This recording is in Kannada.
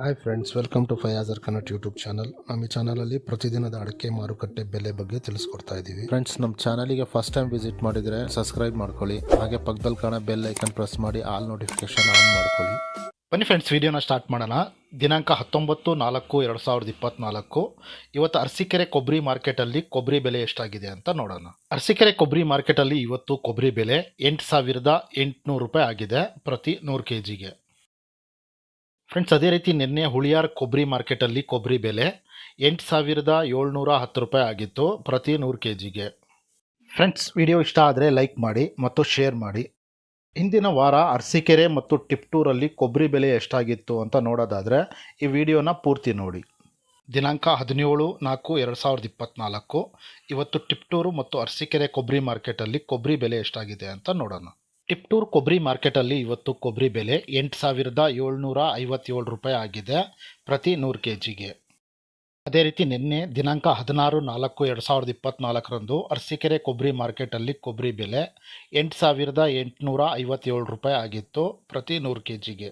Hi friends welcome to Fayazar Kannada YouTube channel ನಮ್ಮ ಈ ಚಾನಲಲ್ಲಿ ಪ್ರತಿದಿನದ ಅಡಿಕೆ ಮಾರುಕಟ್ಟೆ ಬೆಲೆ ಬಗ್ಗೆ ತಿಳಿಸ್ಕೊಡ್ತಾ ಇದ್ದೀವಿ. ಫ್ರೆಂಡ್ಸ್ ನಮ್ಮ ಚಾನಲಿಗೆ ಫಸ್ಟ್ ಟೈಮ್ ವಿಸಿಟ್ ಮಾಡಿದರೆ ಸಬ್ಸ್ಕ್ರೈಬ್ ಮಾಡ್ಕೊಳ್ಳಿ. ಹಾಗೆ ಪಕ್ಕದಲ್ಲಿ ಕಾಣೋ ಬೆಲ್ ಐಕನ್ ಪ್ರೆಸ್ ಮಾಡಿ ಆಲ್ ನೋಟಿಫಿಕೇಶನ್ ಆನ್ ಮಾಡ್ಕೊಳ್ಳಿ. ಬನ್ನಿ ಫ್ರೆಂಡ್ಸ್ ವಿಡಿಯೋನ ಸ್ಟಾರ್ಟ್ ಮಾಡೋಣ. ದಿನಾಂಕ ಹತ್ತೊಂಬತ್ತು ನಾಲ್ಕು ಎರಡು ಸಾವಿರದ ಇಪ್ಪತ್ನಾಲ್ಕು. ಇವತ್ತು ಅರಸಿಕೆರೆ ಕೊಬ್ಬರಿ ಮಾರ್ಕೆಟಲ್ಲಿ ಕೊಬ್ಬರಿ ಬೆಲೆ ಎಷ್ಟಾಗಿದೆ ಅಂತ ನೋಡೋಣ. ಅರಸೀಕೆರೆ ಕೊಬ್ಬರಿ ಮಾರ್ಕೆಟಲ್ಲಿ ಇವತ್ತು ಕೊಬ್ಬರಿ ಬೆಲೆ ಎಂಟು ಸಾವಿರದ ಎಂಟುನೂರು ರೂಪಾಯಿ ಆಗಿದೆ ಪ್ರತಿ ನೂರು ಕೆ ಜಿಗೆ ಫ್ರೆಂಡ್ಸ್ ಅದೇ ರೀತಿ ನಿನ್ನೆ ಹುಳಿಯಾರ್ ಕೊಬ್ಬರಿ ಮಾರ್ಕೆಟಲ್ಲಿ ಕೊಬ್ಬರಿ ಬೆಲೆ ಎಂಟು ಸಾವಿರದ ಏಳ್ನೂರ ಹತ್ತು ರೂಪಾಯಿ ಆಗಿತ್ತು ಪ್ರತಿ ನೂರು ಕೆ ಜಿಗೆ ಫ್ರೆಂಡ್ಸ್ ವಿಡಿಯೋ ಇಷ್ಟ ಆದರೆ ಲೈಕ್ ಮಾಡಿ ಮತ್ತು ಶೇರ್ ಮಾಡಿ. ಹಿಂದಿನ ವಾರ ಅರಸೀಕೆರೆ ಮತ್ತು ಟಿಪ್ಟೂರಲ್ಲಿ ಕೊಬ್ಬರಿ ಬೆಲೆ ಎಷ್ಟಾಗಿತ್ತು ಅಂತ ನೋಡೋದಾದರೆ ಈ ವಿಡಿಯೋನ ಪೂರ್ತಿ ನೋಡಿ. ದಿನಾಂಕ ಹದಿನೇಳು ನಾಲ್ಕು ಎರಡು ಸಾವಿರದ ಇಪ್ಪತ್ತ್ನಾಲ್ಕು ಇವತ್ತು ಟಿಪ್ಟೂರು ಮತ್ತು ಅರಸೀಕೆರೆ ಕೊಬ್ಬರಿ ಮಾರ್ಕೆಟಲ್ಲಿ ಕೊಬ್ಬರಿ ಬೆಲೆ ಎಷ್ಟಾಗಿದೆ ಅಂತ ನೋಡೋಣ. ಟಿಪ್ಟೂರು ಕೊಬ್ಬರಿ ಮಾರ್ಕೆಟಲ್ಲಿ ಇವತ್ತು ಕೊಬ್ಬರಿ ಬೆಲೆ ಎಂಟು ಸಾವಿರದ ಏಳ್ನೂರ ಐವತ್ತೇಳು ರೂಪಾಯಿ ಆಗಿದೆ ಪ್ರತಿ ನೂರು ಕೆ ಜಿಗೆ ಅದೇ ರೀತಿ ನಿನ್ನೆ ದಿನಾಂಕ ಹದಿನಾರು ನಾಲ್ಕು ಎರಡು ಸಾವಿರದ ಇಪ್ಪತ್ತ್ನಾಲ್ಕರಂದು ಅರಸೀಕೆರೆ ಕೊಬ್ಬರಿ ಮಾರ್ಕೆಟಲ್ಲಿ ಕೊಬ್ಬರಿ ಬೆಲೆ ಎಂಟು ಸಾವಿರದ ಎಂಟುನೂರ ಐವತ್ತೇಳು ರೂಪಾಯಿ ಆಗಿತ್ತು ಪ್ರತಿ ನೂರು ಕೆ ಜಿಗೆ